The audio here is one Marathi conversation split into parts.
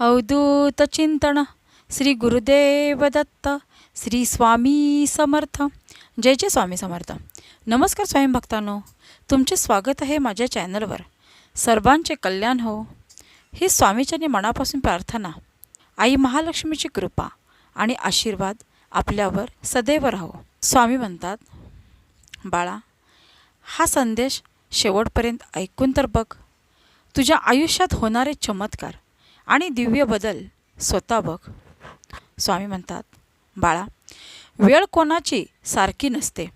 अवधूत चिंतन श्री गुरुदेव दत्त श्री स्वामी समर्थ जय जय स्वामी समर्थ नमस्कार स्वामी भक्तांनो तुमचे स्वागत आहे माझ्या चॅनलवर सर्वांचे कल्याण हो ही स्वामीच्यानी मनापासून प्रार्थना आई महालक्ष्मीची कृपा आणि आशीर्वाद आपल्यावर सदैव राहो स्वामी म्हणतात बाळा हा संदेश शेवटपर्यंत ऐकून तर बघ तुझ्या आयुष्यात होणारे चमत्कार आणि दिव्य बदल स्वतः बघ. स्वामी म्हणतात बाळा वेळ कोणाची सारखी नसते.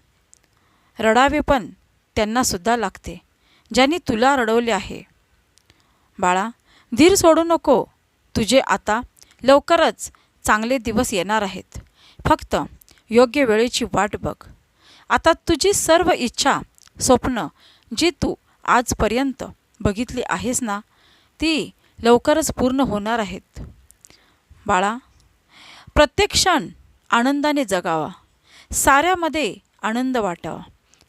रडावे पण त्यांनासुद्धा लागते ज्यांनी तुला रडवले आहे. बाळा धीर सोडू नको. तुझे आता लवकरच चांगले दिवस येणार आहेत. फक्त योग्य वेळेची वाट बघ. आता तुझी सर्व इच्छा स्वप्न जी तू आजपर्यंत बघितली आहेस ना ती लवकरच पूर्ण होणार आहेत. बाळा प्रत्येक क्षण आनंदाने जगावा. साऱ्यामध्ये आनंद वाटावा.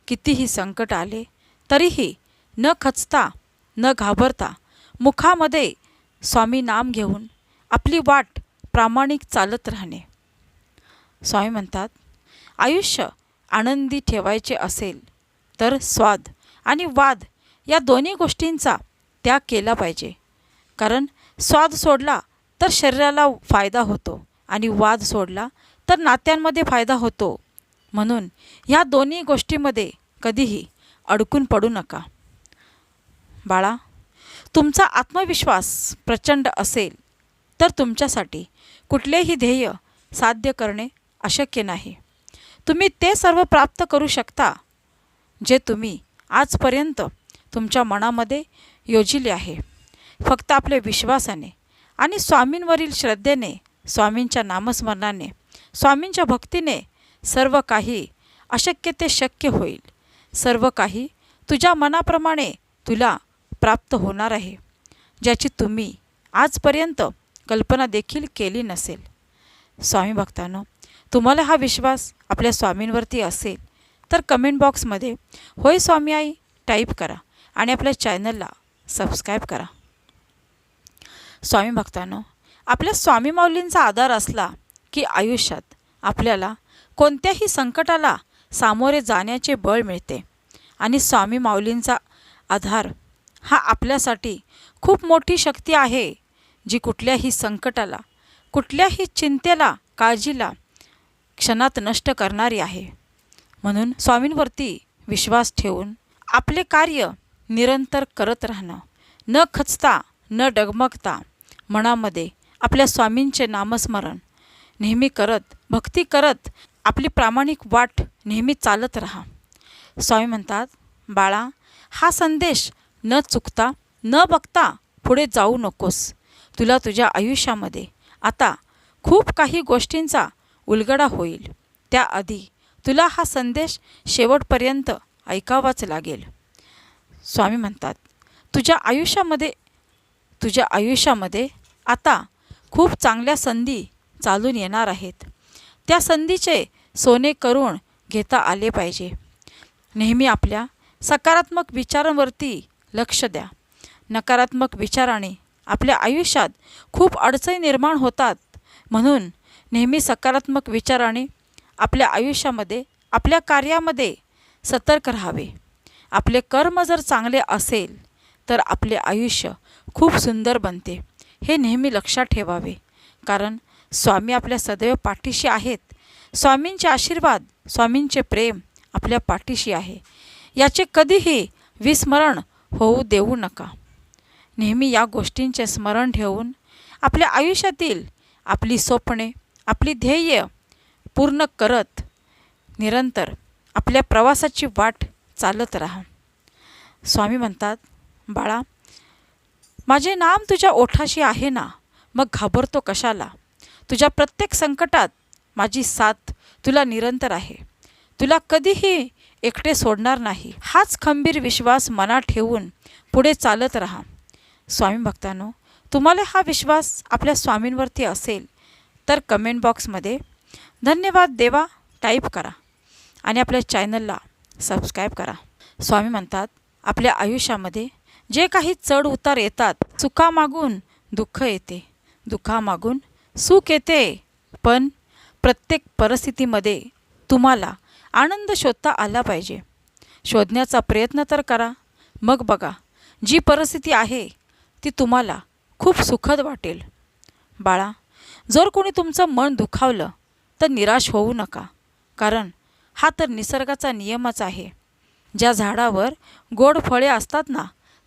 कितीही संकट आले तरीही न खचता न घाबरता मुखामध्ये स्वामी नाम घेऊन आपली वाट प्रामाणिक चालत राहणे. स्वामी म्हणतात आयुष्य आनंदी ठेवायचे असेल तर स्वाद आणि वाद या दोन्ही गोष्टींचा त्याग केला पाहिजे. कारण स्वाद सोडला तर शरीराला फायदा होतो आणि वाद सोडला तर नात्यांमध्ये फायदा होतो. म्हणून ह्या दोन्ही गोष्टीमध्ये कधीही अडकून पडू नका. बाळा तुमचा आत्मविश्वास प्रचंड असेल तर तुमच्यासाठी कुठलेही ध्येय साध्य करणे अशक्य नाही. तुम्ही ते सर्व प्राप्त करू शकता जे तुम्ही आजपर्यंत तुमच्या मनामध्ये योजिले आहे. फक्त आपल्या विश्वासाने आणि स्वामींवरील श्रद्धेने स्वामींच्या नामस्मरणाने स्वामींच्या भक्तीने सर्व काही अशक्य ते शक्य होईल. सर्व काही तुझ्या मनाप्रमाणे तुला प्राप्त होणार आहे ज्याची तुम्ही आजपर्यंत कल्पना देखील केली नसेल. स्वामी भक्तांनो तुम्हाला हा विश्वास आपल्या स्वामींवरती असेल तर कमेंट बॉक्समध्ये होय स्वामी आई टाईप करा आणि आपल्या चॅनलला सबस्क्राईब करा. स्वामी भक्तांनो आपल्या स्वामी माऊलींचा आधार असला की आयुष्यात आपल्याला कोणत्याही संकटाला सामोरे जाण्याचे बळ मिळते. आणि स्वामी माऊलींचा आधार हा आपल्यासाठी खूप मोठी शक्ती आहे जी कुठल्याही संकटाला कुठल्याही चिंतेला काळजीला क्षणात नष्ट करणारी आहे. म्हणून स्वामींवरती विश्वास ठेवून आपले कार्य निरंतर करत राहणं. न खचता न डगमगता मनामध्ये आपल्या स्वामींचे नामस्मरण. नेहमी करत भक्ती करत आपली प्रामाणिक वाट नेहमी चालत राहा. स्वामी म्हणतात बाळा हा संदेश न चुकता न बघता पुढे जाऊ नकोस. तुला तुझ्या आयुष्यामध्ये आता खूप काही गोष्टींचा उलगडा होईल. त्याआधी तुला हा संदेश शेवटपर्यंत ऐकावाच लागेल. स्वामी म्हणतात तुझ्या आयुष्यामध्ये तुझ्या आयुष्यामध्ये आता खूप चांगल्या संधी चालून येणार आहेत. त्या संधीचे सोने करून घेता आले पाहिजे. नेहमी आपल्या सकारात्मक विचारांवरती लक्ष द्या. नकारात्मक विचाराने आपल्या आयुष्यात खूप अडचणी निर्माण होतात. म्हणून नेहमी सकारात्मक विचाराने आपल्या आयुष्यामध्ये आपल्या कार्यामध्ये सतर्क राहावे. आपले कर्म जर चांगले असेल तर आपले आयुष्य खूप सुंदर बनते. हे नेहमी लक्षात ठेवावे. कारण स्वामी आपल्या सदैव पाठीशी आहेत. स्वामींचे आशीर्वाद स्वामींचे प्रेम आपल्या पाठीशी आहे. याचे कधीही विस्मरण होऊ देऊ नका. नेहमी या गोष्टींचे स्मरण ठेवून आपल्या आयुष्यातील आपली स्वप्ने आपली ध्येय पूर्ण करत निरंतर आपल्या प्रवासाची वाट चालत राहा. स्वामी म्हणतात बाळा माझे नाम तुझ्या ओठाशी आहे ना? मग घाबरतो कशाला? तुझ्या प्रत्येक संकटात माझी साथ तुला निरंतर आहे. तुला कधीही एकटे सोडणार नाही. हाच खंबीर विश्वास मनात ठेवून पुढे चालत राहा. स्वामी भक्तांनो तुम्हाला हा विश्वास आपल्या स्वामींवरती असेल तर कमेंट बॉक्समध्ये धन्यवाद देवा टाईप करा आणि आपल्या चॅनलला सबस्क्राईब करा. स्वामी म्हणतात आपल्या आयुष्यामध्ये जे काही चढ उतार येतात चुका मागून दुःख येते. दुःखामागून सुख येते. पण प्रत्येक परिस्थितीमध्ये तुम्हाला आनंद शोधता आला पाहिजे. शोधण्याचा प्रयत्न तर करा. मग बघा जी परिस्थिती आहे ती तुम्हाला खूप सुखद वाटेल. बाळा जर कोणी तुमचं मन दुखावलं तर निराश होऊ नका. कारण हा तर निसर्गाचा नियमच आहे. ज्या झाडावर गोड फळे असतात ना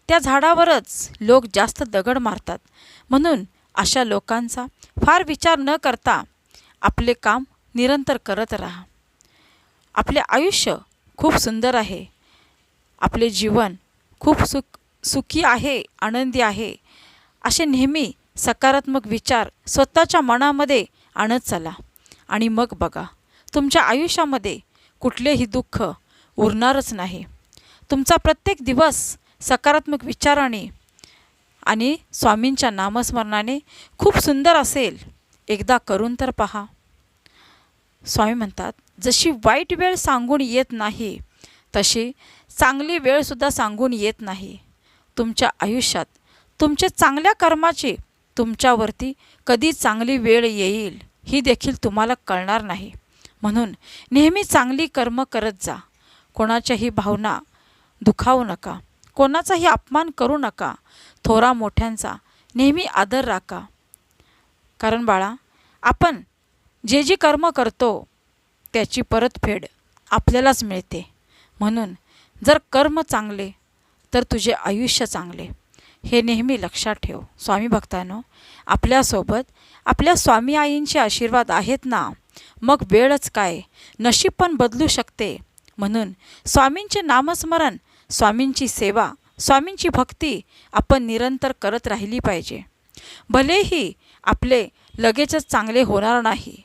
त्या झाडावरच लोक जास्त दगड मारतात. म्हणून अशा लोकांचा फार विचार न करता आपले काम निरंतर करत राहा. आपले आयुष्य खूप सुंदर आहे. आपले जीवन खूप सुख सुखी आहे आनंदी आहे असे नेहमी सकारात्मक विचार स्वतःच्या मनामध्ये आणत चला आणि मग बघा तुमच्या आयुष्यामध्ये कुठलेही दुःख उरणारच नाही. तुमचा प्रत्येक दिवस सकारात्मक विचाराने आणि स्वामींच्या नामस्मरणाने खूप सुंदर असेल. एकदा करून तर पहा. स्वामी म्हणतात जशी वाईट वेळ सांगून येत नाही तशी चांगली वेळसुद्धा सांगून येत नाही. तुमच्या आयुष्यात तुमच्या चांगल्या कर्माची तुमच्यावरती कधी चांगली वेळ येईल ही देखील तुम्हाला कळणार नाही. म्हणून नेहमी चांगली कर्म करत जा. कोणाच्याही भावना दुखावू नका. कोणाचाही अपमान करू नका. थोरा मोठ्यांचा. नेहमी आदर राखा. कारण बाळा आपण जे जे कर्म करतो त्याची परतफेड आपल्यालाच मिळते. म्हणून जर कर्म चांगले तर तुझे आयुष्य चांगले. हे नेहमी लक्षात ठेव. स्वामी भक्तांनो आपल्यासोबत आपल्या स्वामी आईंचे आशीर्वाद आहेत ना? मग वेळच काय? नशीब पण बदलू शकते. म्हणून स्वामींचे नामस्मरण स्वामींची सेवा स्वामींची भक्ती आपण निरंतर करत राहिली पाहिजे. भलेही आपले लगेचच चांगले होणार नाही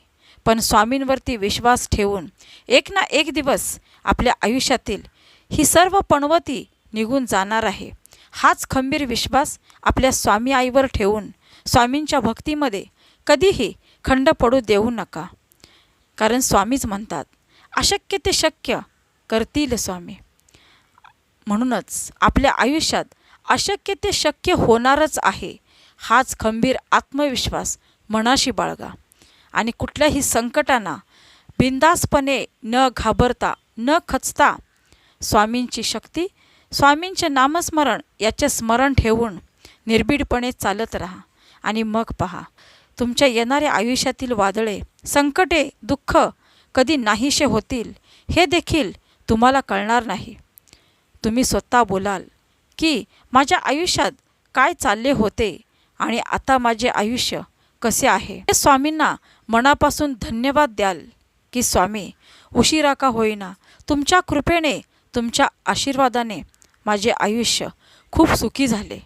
पण स्वामींवरती विश्वास ठेवून एक ना एक दिवस आपल्या आयुष्यातील ही सर्व पणवती निघून जाणार आहे. हाच खंबीर विश्वास आपल्या स्वामी आईवर ठेवून स्वामींच्या भक्तीमध्ये कधीही खंड पडू देऊ नका. कारण स्वामीच म्हणतात अशक्य ते शक्य करतील स्वामी. म्हणूनच आपल्या आयुष्यात अशक्य ते शक्य होणारच आहे हाच खंबीर आत्मविश्वास मनाशी बाळगा. आणि कुठल्याही संकटांना बिंदासपणे न घाबरता न खचता स्वामींची शक्ती स्वामींचे नामस्मरण याचे स्मरण ठेवून निर्भीडपणे चालत राहा आणि मग पहा तुमच्या येणाऱ्या आयुष्यातील वादळे संकटे दुःख कधी नाहीसे होतील हे देखील तुम्हाला कळणार नाही. तुम्ही स्वतः बोलाल की माझ्या आयुष्यात काय चालले होते आणि आता माझे आयुष्य कसे आहे? हे स्वामींना मनापासून धन्यवाद द्याल की स्वामी उशिरा का होईना तुमच्या कृपेने तुमच्या आशीर्वादाने माझे आयुष्य खूप सुखी झाले.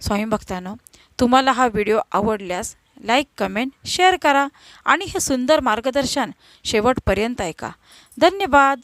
स्वामी भक्तांनो तुम्हाला हा व्हिडिओ आवडल्यास लाईक कमेंट शेअर करा आणि हे सुंदर मार्गदर्शन शेवटपर्यंत ऐका. धन्यवाद.